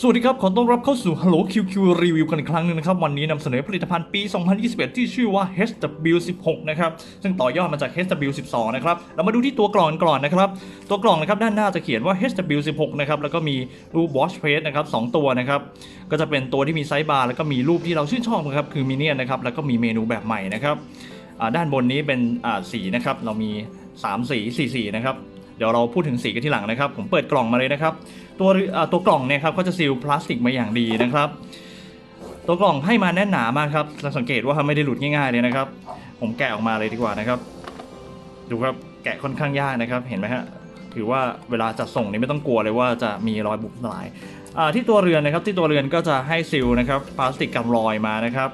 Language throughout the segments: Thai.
สวัสดีครับ ขอต้อนรับเข้าสู่ Hello QQ Review กันอีกครั้งหนึงนะครับ วันนี้นำเสนอผลิตภัณฑ์ปี 2021 ที่ชื่อว่า HW16 นะครับ ซึ่งต่อยอดมาจาก HW12 นะครับ เรามาดูที่ตัวกล่องกันก่อนนะครับ ตัวกล่องนะครับด้านหน้าจะเขียนว่า HW16 นะครับ แล้วก็มีรูป watch face นะครับสองตัวนะครับ ก็จะเป็นตัวที่มีไซส์บาร์แล้วก็มีรูปที่เราชื่นชอบนะครับคือมินเนียนนะครับ แล้วก็มีเมนูแบบใหม่นะครับด้านบนนี้เป็นสีนะครับ เรามี 3 สี 4 สีนะครับ เดี๋ยวเราพูดถึงสีกันที่หลังนะครับ ผมเปิดกล่องมาเลยนะครับ ตัวตัวกล่องเนี่ยครับก็จะซีลพลาสติกมาอย่างดีนะครับ ตัวกล่องให้มาแน่นหนามากครับสังเกตว่าไม่ได้หลุดง่ายๆเลยนะครับ ผมแกะออกมาเลยดีกว่านะครับ ดูครับแกะค่อนข้างยากนะครับ เห็นไหมฮะถือว่าเวลาจะส่งนี่ไม่ต้องกลัวเลยว่าจะมีรอยบุบลายอ่าที่ตัวเรือนนะครับที่ตัวเรือนก็จะให้ซีลนะครับพลาสติกกันรอยมานะครับ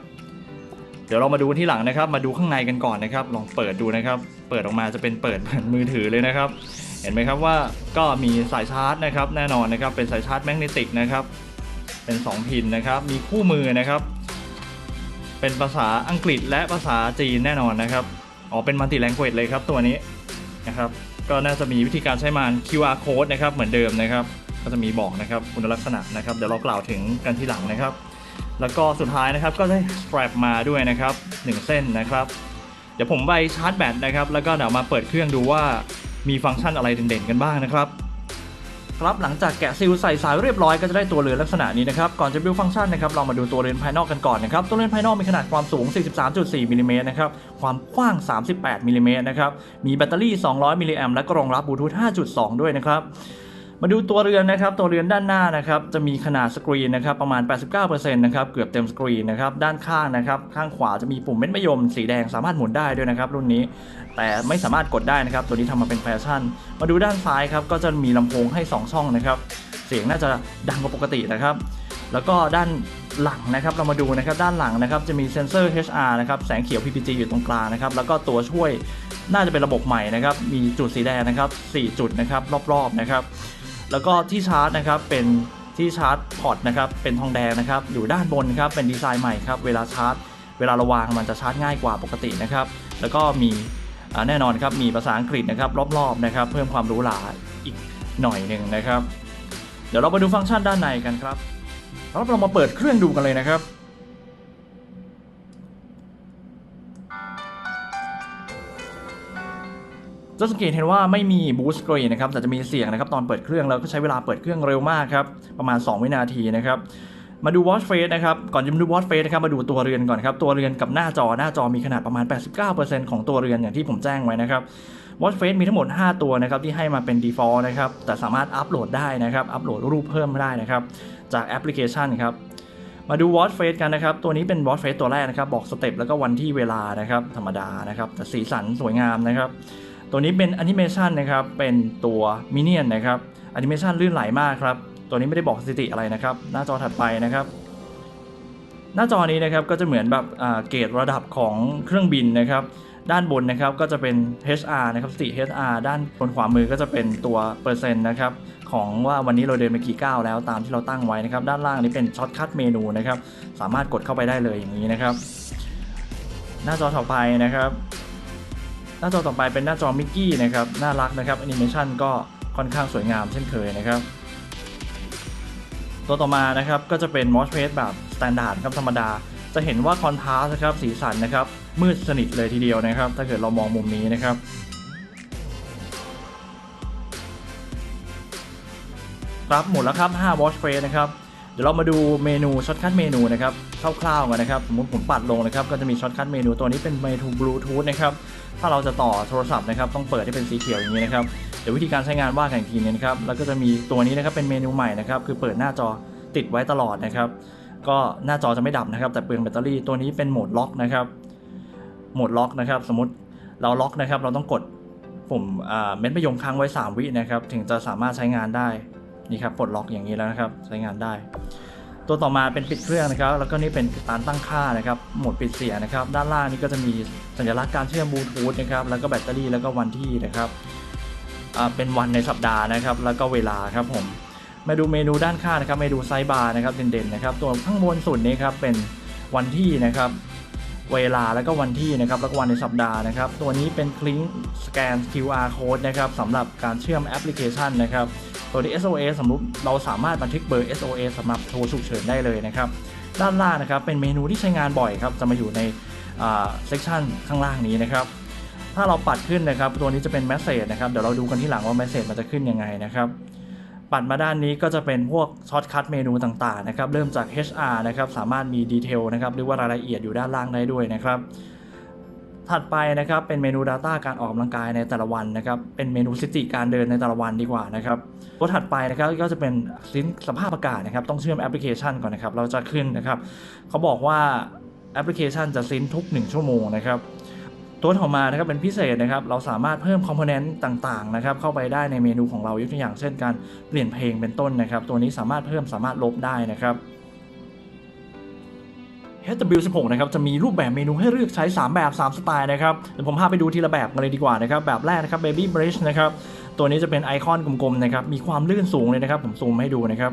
เดี๋ยวเรามาดูที่หลังนะครับ มาดูข้างในกันก่อนนะครับ ลองเปิดดูนะครับ เปิดออกมาจะเป็นเปิดเหมือนมือถือเลยนะครับ เห็นไหมครับว่าก็มีสายชาร์จนะครับแน่นอนนะครับเป็นสายชาร์จแมกเนติกนะครับเป็น 2 พินนะครับมีคู่มือนะครับ เป็นภาษาอังกฤษและภาษาจีนแน่นอนนะครับอ๋อเป็นมัลติแลง u a g e เลยครับตัวนี้นะครับก็น่าจะมีวิธีการใช้มัน QR code นะครับเหมือนเดิมนะครับก็จะมีบอกนะครับคุณลักษณะนะครับเดี๋ยวเรากล่าวถึงกันทีหลังนะครับ แล้วก็สุดท้ายนะครับก็ได้สแตรปมาด้วยนะครับ 1 เส้นนะครับ เดี๋ยวผมไปชาร์จแบตนะครับ แล้วก็เดี๋ยวมาเปิดเครื่องดูว่า มีฟังก์ชันอะไรเด่นๆกันบ้างนะครับครับหลังจากแกะซิลใส่สายเรียบร้อยก็จะได้ตัวเรือนลักษณะนี้นะครับก่อนจะบิวฟังก์ชันนะครับเรามาดูตัวเรือนภายนอกกันก่อนนะครับตัวเรือนภายนอกมีขนาดความสูง 43.4มิลลิเมตรนะครับความกว้าง 38มิลลิเมตรนะครับมีแบตเตอรี่ 200มิลลิแอมและก็รองรับบลูทูธ5.2 ด้วยนะครับ มาดูตัวเรือนนะครับตัวเรือนด้านหน้านะครับจะมีขนาดสกรีนนะครับประมาณ 89%นะครับเกือบเต็มสกรีนนะครับด้านข้างนะครับข้างขวาจะมีปุ่มเม็ดมะยมสีแดงสามารถหมุนได้ด้วยนะครับรุ่นนี้ แต่ไม่สามารถกดได้นะครับตัวนี้ทำมาเป็นแฟชั่น มาดูด้านซ้ายครับก็จะมีลำโพงให้ 2 ช่องนะครับเสียงน่าจะดังกว่าปกตินะครับแล้วก็ด้านหลังนะครับเรามาดูนะครับด้านหลังนะครับจะมีเซ็นเซอร์ HR นะครับแสงเขียว PPG อยู่ตรงกลางนะครับแล้วก็ตัวช่วยน่าจะเป็นระบบใหม่นะครับมีจุดสีแดงนะครับ4จุดนะครับรอบๆนะครับ แล้วก็ที่ชาร์จนะครับเป็นที่ชาร์จพอร์ตนะครับเป็นทองแดงนะครับอยู่ด้านบนครับเป็นดีไซน์ใหม่ครับเวลาชาร์จ เวลาเราวางมันจะชาร์จง่ายกว่าปกตินะครับแล้วก็มีแน่นอนครับมีภาษาอังกฤษนะครับรอบๆนะครับเพิ่มความหรู้หราอีกหน่อยหนึ่งนะครับ เดี๋ยวเราไปดูฟังก์ชันด้านในกันครับแล้วเรามาเปิดเครื่องดูกันเลยนะครับ จะสังเกตเห็นว่าไม่มีบูสต์ screen นะครับแต่จะมีเสียงนะครับตอนเปิดเครื่องแล้วก็ใช้เวลาเปิดเครื่องเร็วมากครับประมาณ 2 วินาทีนะครับมาดู watch face นะครับ ก่อนจะมาดู watch face นะครับมาดูตัวเรือนก่อนครับ ตัวเรือนกับหน้าจอหน้าจอมีขนาดประมาณ 89%ของตัวเรือนอย่างที่ผมแจ้งไว้นะครับ watch face มีทั้งหมด 5 ตัวนะครับที่ให้มาเป็น default นะครับ แต่สามารถอัปโหลดได้นะครับ อัปโหลดรูปเพิ่มได้นะครับ จากแอปพลิเคชันครับ มาดู watch face กันนะครับ ตัวนี้เป็น watch face ตัวแรกนะครับ บอกสเต็ปแล้วก็วันที่เวลานะครับ ธรรมดานะครับ แต่สีสันสวยงามนะครับ ตัวนี้เป็นแอนิเมชันนะครับ เป็นตัวมินเนี่ยนนะครับแอนิเมชันลื่นไหลมากครับ ตัวนี้ไม่ได้บอกสถิติอะไรนะครับ หน้าจอถัดไปนะครับ หน้าจอนี้นะครับก็จะเหมือนแบบเกรดระดับของเครื่องบินนะครับ ด้านบนนะครับก็จะเป็น HR นะครับสติ HR ด้านบนขวามือก็จะเป็นตัวเปอร์เซ็นต์นะครับของว่าวันนี้เราเดินไปกี่ก้าวแล้วตามที่เราตั้งไว้นะครับ ด้านล่างนี้เป็นช็อตคัทเมนูนะครับ สามารถกดเข้าไปได้เลยอย่างนี้นะครับ หน้าจอถัดไปนะครับ น้าจอต่อไปเป็นหน้าจอมิกกี้นะครับน่ารักนะครับแอนิเมชันก็ค่อนข้างสวยงามเช่นเคยนะครับ ตัวต่อมานะครับก็จะเป็น Watch Face แบบ Standard ครับธรรมดา จะเห็นว่าคอนทราสต์นะครับสีสันนะครับมืดสนิทเลยทีเดียวนะครับ ถ้าเกิดเรามองมุมนี้นะครับครับหมดแล้วครับ5 Watch Face นะครับ เดี๋ยวเรามาดูเมนูช็อตคัทเมนูนะครับคร่าวๆกันนะครับสมมติผมปัดลงนะครับก็จะมีช็อตคัทเมนูตัวนี้เป็นเมนูบลูทูธนะครับถ้าเราจะต่อโทรศัพท์นะครับต้องเปิดให้เป็นสีเขียวอย่างนี้นะครับเดี๋ยววิธีการใช้งานว่ากันอีกทีนึงนะครับแล้วก็จะมีตัวนี้นะครับเป็นเมนูใหม่นะครับคือเปิดหน้าจอติดไว้ตลอดนะครับก็หน้าจอจะไม่ดับนะครับ แต่เปลืองแบตเตอรี่ตัวนี้เป็นโหมดล็อกนะครับโหมดล็อกนะครับ สมมติเราล็อกนะครับ เราต้องกดปุ่มเม็ดมะยมค้างไว้ 3 วินะครับ ถึงจะสามารถใช้งานได้ นี่ครับปลดล็อกอย่างนี้แล้วนะครับใช้งานได้ ตัวต่อมาเป็นปิดเครื่องนะครับ แล้วก็นี่เป็นการตั้งค่านะครับโหมดปิดเสียงนะครับ ด้านล่างนี่ก็จะมีสัญลักษณ์การเชื่อมบลูทูธนะครับแล้วก็แบตเตอรี่แล้วก็วันที่นะครับเป็นวันในสัปดาห์นะครับ แล้วก็เวลาครับผมมาดูเมนูด้านข้างนะครับเมนูไซส์บาร์นะครับเด่นๆนะครับ ตัวข้างบนสุดนี้ครับเป็นวันที่นะครับ เวลาแล้วก็วันที่นะครับแล้วก็วันในสัปดาห์นะครับ ตัวนี้เป็นคลิงสแกน QR code นะครับสำหรับการเชื่อมแอปพลิเคชันนะครับ ตัวนี้ SOS สมมติเราสามารถบันทึกเบอร์ SOS สำหรับโทรฉุกเฉินได้เลยนะครับ ด้านล่างนะครับเป็นเมนูที่ใช้งานบ่อยครับจะมาอยู่ในเซกชันข้างล่างนี้นะครับ ถ้าเราปัดขึ้นนะครับ ตัวนี้จะเป็นแมสเซจนะครับเดี๋ยวเราดูกันที่หลังว่าแมสเซจมันจะขึ้นยังไงนะครับ ปัดมาด้านนี้ก็จะเป็นพวกช็อตคัทเมนูต่างๆนะครับเริ่มจาก HR นะครับสามารถมีดีเทลนะครับหรือว่ารายละเอียดอยู่ด้านล่างได้ด้วยนะครับ ถัดไปนะครับเป็นเมนู Data การออกกำลังกายในแต่ละวันนะครับเป็นเมนูสถิติการเดินในแต่ละวันดีกว่านะครับตัวถัดไปนะครับก็จะเป็นซิงค์สภาพอากาศนะครับต้องเชื่อมแอปพลิเคชันก่อนนะครับเราจะขึ้นนะครับเขาบอกว่าแอปพลิเคชันจะซิงค์ทุก 1 ชั่วโมงนะครับตัวต่อมานะครับเป็นพิเศษนะครับเราสามารถเพิ่มคอมโพเนนต์ต่างๆนะครับเข้าไปได้ในเมนูของเรายกตัวอย่างเช่นการเปลี่ยนเพลงเป็นต้นนะครับ ตัวนี้สามารถเพิ่มสามารถลบได้นะครับ HW16 นะครับจะมีรูปแบบเมนูให้เลือกใช้ 3 แบบ 3 สไตล์นะครับเดี๋ยวผมพาไปดูทีละแบบกันเลยดีกว่านะครับ แบบแรกนะครับ Baby Bridge นะครับ ตัวนี้จะเป็นไอคอนกลมๆนะครับ มีความลื่นสูงเลยนะครับ ผมซูมให้ดูนะครับ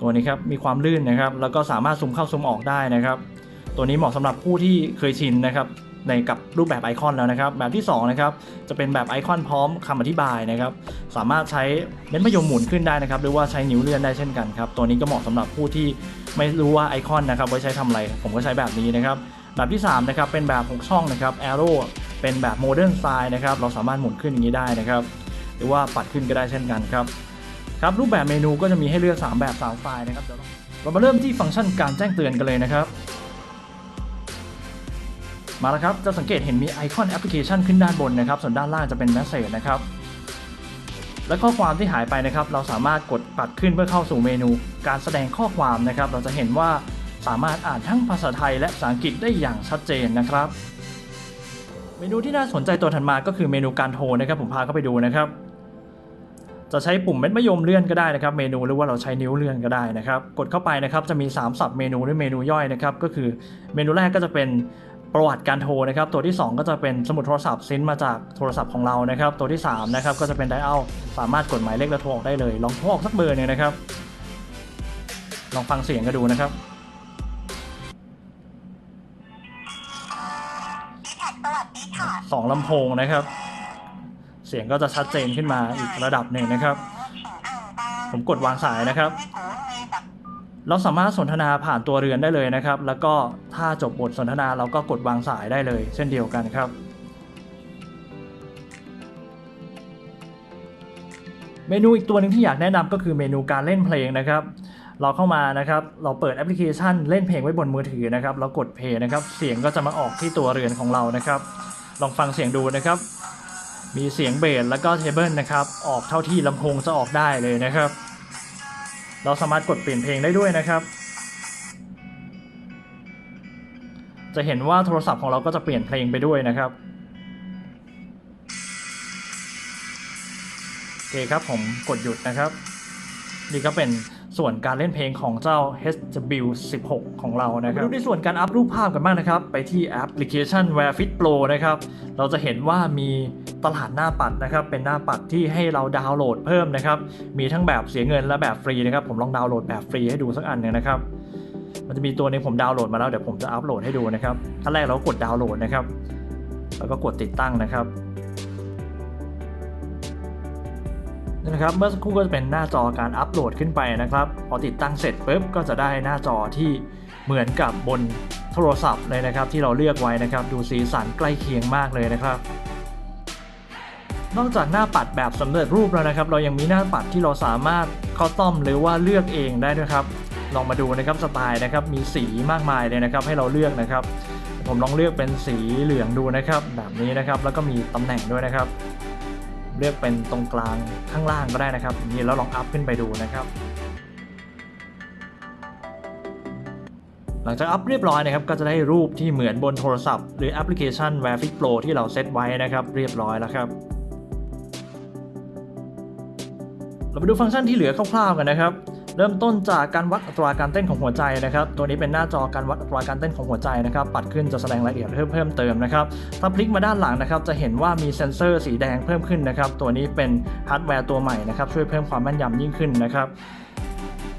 ตัวนี้ครับ มีความลื่นนะครับ แล้วก็สามารถซูมเข้าซูมออกได้นะครับ ตัวนี้เหมาะสำหรับผู้ที่เคยชินนะครับ ในกับรูปแบบไอคอนแล้วนะครับ แบบที่2นะครับจะเป็นแบบไอคอนพร้อมคำอธิบายนะครับ สามารถใช้เม็ดมะยมหมุนขึ้นได้นะครับ หรือว่าใช้นิ้วเลื่อนได้เช่นกันครับ ตัวนี้ก็เหมาะสำหรับผู้ที่ไม่รู้ว่าไอคอนนะครับไว้ใช้ทำอะไร ผมก็ใช้แบบนี้นะครับ แบบที่3นะครับเป็นแบบ6ช่องนะครับ Arrow เป็นแบบโมเดิร์นสไตล์นะครับ เราสามารถหมุนขึ้นอย่างนี้ได้นะครับ หรือว่าปัดขึ้นก็ได้เช่นกันครับครับรูปแบบเมนูก็จะมีให้เลือก 3 แบบ3สไตล์นะครับเดี๋ยวเรามาเริ่มที่ฟังก์ชันการแจ้งเตือนกันเลยนะครับ มาแล้วครับจะสังเกตเห็นมีไอคอนแอปพลิเคชันขึ้นด้านบนนะครับ ส่วนด้านล่างจะเป็นแมสเซจนะครับ และข้อความที่หายไปนะครับ เราสามารถกดปัดขึ้นเพื่อเข้าสู่เมนู การแสดงข้อความนะครับ เราจะเห็นว่าสามารถอ่านทั้งภาษาไทยและภาษาอังกฤษได้อย่างชัดเจนนะครับ เมนูที่น่าสนใจตัวถัดมาก็คือเมนูการโทรนะครับ ผมพาเข้าไปดูนะครับ จะใช้ปุ่มเม็ดมะยมเลื่อนก็ได้นะครับ เมนูหรือว่าเราใช้นิ้วเลื่อนก็ได้นะครับ กดเข้าไปนะครับจะมี3สับเมนูหรือเมนูย่อยนะครับ ก็คือเมนูแรกก็จะเป็น ประวัติการโทรนะครับ ตัวที่ 2 ก็จะเป็นสมุดโทรศัพท์ซินมาจากโทรศัพท์ของเรานะครับ ตัวที่3นะครับก็จะเป็นไดอัลสามารถกดหมายเลขและโทรออกได้เลย ลองโทรออกสักเบอร์หนึ่งนะครับ ลองฟังเสียงกันดูนะครับสองลำโพงนะครับ เสียงก็จะชัดเจนขึ้นมาอีกระดับหนึ่งนะครับ ผมกดวางสายนะครับ เราสามารถสนทนาผ่านตัวเรือนได้เลยนะครับ แล้วก็ถ้าจบบทสนทนาเราก็กดวางสายได้เลย เช่นเดียวกันครับ เมนูอีกตัวหนึ่งที่อยากแนะนำก็คือเมนูการเล่นเพลงนะครับ เราเข้ามานะครับ เราเปิดแอปพลิเคชันเล่นเพลงไว้บนมือถือนะครับเรากดเพลย์นะครับ เสียงก็จะมาออกที่ตัวเรือนของเรานะครับ ลองฟังเสียงดูนะครับ มีเสียงเบสแล้วก็เทเบิลนะครับ ออกเท่าที่ลำโพงจะออกได้เลยนะครับ เราสามารถกดเปลี่ยนเพลงได้ด้วยนะครับ จะเห็นว่าโทรศัพท์ของเราก็จะเปลี่ยนเพลงไปด้วยนะครับโอเคครับผมกดหยุดนะครับ นี่ก็เป็นส่วนการเล่นเพลงของเจ้า HW16 ของเรานะครับดูในส่วนการอัพรูปภาพกันบ้างนะครับ ไปที่แอปพลิเคชัน Wearfit Pro นะครับ เราจะเห็นว่ามี ตลาดหน้าปัดนะครับ เป็นหน้าปัดที่ให้เราดาวน์โหลดเพิ่มนะครับ มีทั้งแบบเสียเงินและแบบฟรีนะครับ ผมลองดาวน์โหลดแบบฟรีให้ดูสักอันหนึ่งนะครับ มันจะมีตัวนึงผมดาวน์โหลดมาแล้วเดี๋ยวผมจะอัพโหลดให้ดูนะครับขั้นแรกเราก็กดดาวน์โหลดนะครับ แล้วก็กดติดตั้งนะครับนี่นะครับเมื่อสักครู่ก็จะเป็นหน้าจอการอัปโหลดขึ้นไปนะครับ พอติดตั้งเสร็จปุ๊บก็จะได้หน้าจอที่เหมือนกับบนโทรศัพท์เลยนะครับ ที่เราเลือกไว้นะครับ ดูสีสันใกล้เคียงมากเลยนะครับ นอกจากหน้าปัดแบบสำเร็จรูปแล้วนะครับ เรายังมีหน้าปัดที่เราสามารถคอต้อมหรือว่าเลือกเองได้ด้วยครับลองมาดูนะครับสไตล์นะครับมีสีมากมายเลยนะครับ ให้เราเลือกนะครับ ผมลองเลือกเป็นสีเหลืองดูนะครับ แบบนี้นะครับแล้วก็มีตำแหน่งด้วยนะครับ เลือกเป็นตรงกลางข้างล่างก็ได้นะครับนี้แล้วลองอัพขึ้นไปดูนะครับหลังจากอัพเรียบร้อยนะครับก็จะได้รูปที่เหมือนบนโทรศัพท์หรือแอปพลิเคชัน Wearfit Pro ที่เราเซตไว้นะครับ เรียบร้อยแล้วครับ เราไปดูฟังก์ชันที่เหลือคร่าวๆกันนะครับ เริ่มต้นจากการวัดอัตราการเต้นของหัวใจนะครับ ตัวนี้เป็นหน้าจอการวัดอัตราการเต้นของหัวใจนะครับ ปัดขึ้นจะแสดงรายละเอียดเพิ่มเพิ่มเติมนะครับ ถ้าพลิกมาด้านหลังนะครับ จะเห็นว่ามีเซ็นเซอร์สีแดงเพิ่มขึ้นนะครับ ตัวนี้เป็นฮาร์ดแวร์ตัวใหม่นะครับ ช่วยเพิ่มความแม่นยำยิ่งขึ้นนะครับ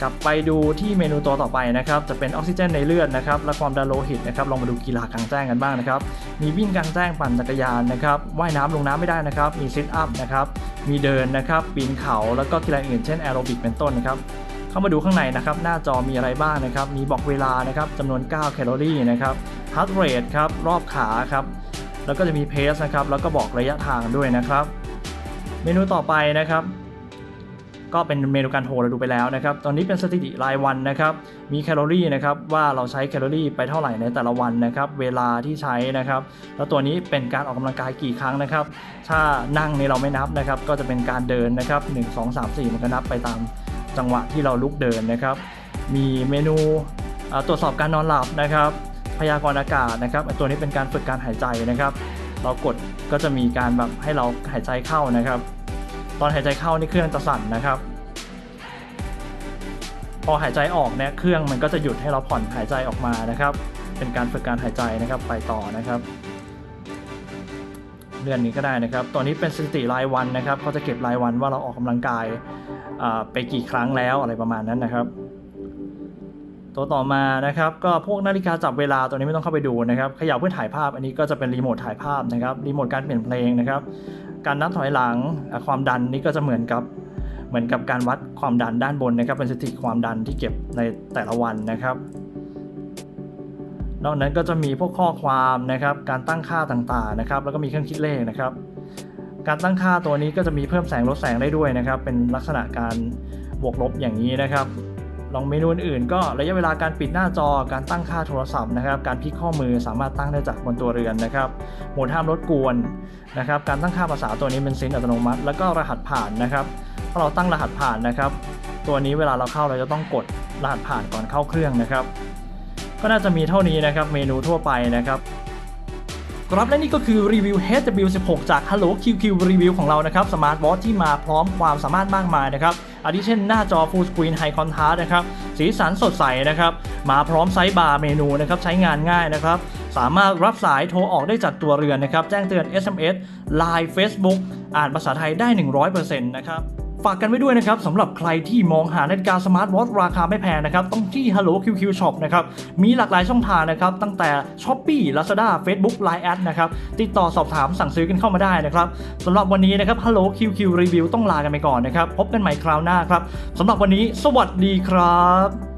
กลับไปดูที่เมนูตัวต่อไปนะครับ จะเป็นออกซิเจนในเลือดนะครับ และความดันโลหิตนะครับ ลองมาดูกีฬากลางแจ้งกันบ้างนะครับ มีวิ่งกลางแจ้งปั่นจักรยานนะครับ ว่ายน้ำลงน้ำไม่ได้นะครับ มีซิทอัพนะครับ มีเดินนะครับ ปีนเขา แล้วก็กีฬาอื่นเช่นแอโรบิกเป็นต้นนะครับ เข้ามาดูข้างในนะครับ หน้าจอมีอะไรบ้างนะครับ มีบอกเวลานะครับจำนวน 9 แคลอรี่นะครับฮาร์ดเรทครับ รอบขาครับ แล้วก็จะมีเพสนะครับ แล้วก็บอกระยะทางด้วยนะครับ เมนูต่อไปนะครับ ก็เป็นเมนูการโทรเราดูไปแล้วนะครับ ตอนนี้เป็นสถิติรายวันนะครับ มีแคลอรี่นะครับว่าเราใช้แคลอรี่ไปเท่าไหร่ในแต่ละวันนะครับ เวลาที่ใช้นะครับ แล้วตัวนี้เป็นการออกกำลังกายกี่ครั้งนะครับ ถ้านั่งนี่เราไม่นับนะครับ ก็จะเป็นการเดินนะครับ 1 2 3 4 มันก็นับไปตามจังหวะที่เราลุกเดินนะครับ มีเมนูตรวจสอบการนอนหลับนะครับ พยากรณ์อากาศนะครับ ตัวนี้เป็นการฝึกการหายใจนะครับ เรากดก็จะมีการแบบให้เราหายใจเข้านะครับ ตอนหายใจเข้านี่เครื่องจะสั่นนะครับ พอหายใจออกเนี่ยเครื่องมันก็จะหยุดให้เราผ่อนหายใจออกมานะครับ เป็นการฝึกการหายใจนะครับไปต่อนะครับเดือนนี้ก็ได้นะครับ ตัวนี้เป็นสถิติรายวันนะครับเขาจะเก็บรายวันว่าเราออกกำลังกายไปกี่ครั้งแล้วอะไรประมาณนั้นนะครับ ตัวต่อมานะครับ ก็พวกนาฬิกาจับเวลาตัวนี้ไม่ต้องเข้าไปดูนะครับขยับเพื่อถ่ายภาพอันนี้ก็จะเป็นรีโมทถ่ายภาพนะครับรีโมทการเปลี่ยนเพลงนะครับ การนับถอยหลังความดันนี่ก็จะเหมือนกับเหมือนกับการวัดความดันด้านบนนะครับเป็นสถิติความดันที่เก็บในแต่ละวันนะครับ นอกนั้นก็จะมีพวกข้อความนะครับการตั้งค่าต่างๆนะครับ แล้วก็มีเครื่องคิดเลขนะครับ การตั้งค่าตัวนี้ก็จะมีเพิ่มแสงลดแสงได้ด้วยนะครับ เป็นลักษณะการบวกลบอย่างนี้นะครับ ลองเมนูอื่นก็ระยะเวลาการปิดหน้าจอการตั้งค่าโทรศัพท์นะครับ การพลิกข้อมือสามารถตั้งได้จากบนตัวเรือนนะครับโหมดห้ามรบกวนนะครับ การตั้งค่าภาษาตัวนี้เป็นซินอัตโนมัติ แล้วก็รหัสผ่านนะครับถ้าเราตั้งรหัสผ่านนะครับ ตัวนี้เวลาเราเข้าเราจะต้องกดรหัสผ่านก่อนเข้าเครื่องนะครับ ก็น่าจะมีเท่านี้นะครับ เมนูทั่วไปนะครับ ครับและนี่ก็คือรีวิว HW16 จาก Hello QQ Review ของเรานะครับสมาร์ทวอทที่มาพร้อมความสามารถมากมายนะครับอาทิเช่นหน้าจอ Full Screen High Contrast นะครับสีสันสดใสนะครับมาพร้อมไซส์บาร์เมนูนะครับใช้งานง่ายนะครับสามารถรับสายโทรออกได้จากตัวเรือนนะครับแจ้งเตือน SMS Line Facebook อ่านภาษาไทยได้ 100%นะครับ ฝากกันไว้ด้วยนะครับสำหรับใครที่มองหานาฬิกาสมาร์ทวอทราคาไม่แพงนะครับต้องที่ Hello QQ Shop นะครับมีหลากหลายช่องทางนะครับตั้งแต่ Shopee Lazada Facebook Line แอดนะครับติดต่อสอบถามสั่งซื้อกันเข้ามาได้นะครับสำหรับวันนี้นะครับ Hello QQ Review ต้องลากันไปก่อนนะครับพบกันใหม่คราวหน้าครับสำหรับวันนี้ สวัสดีครับ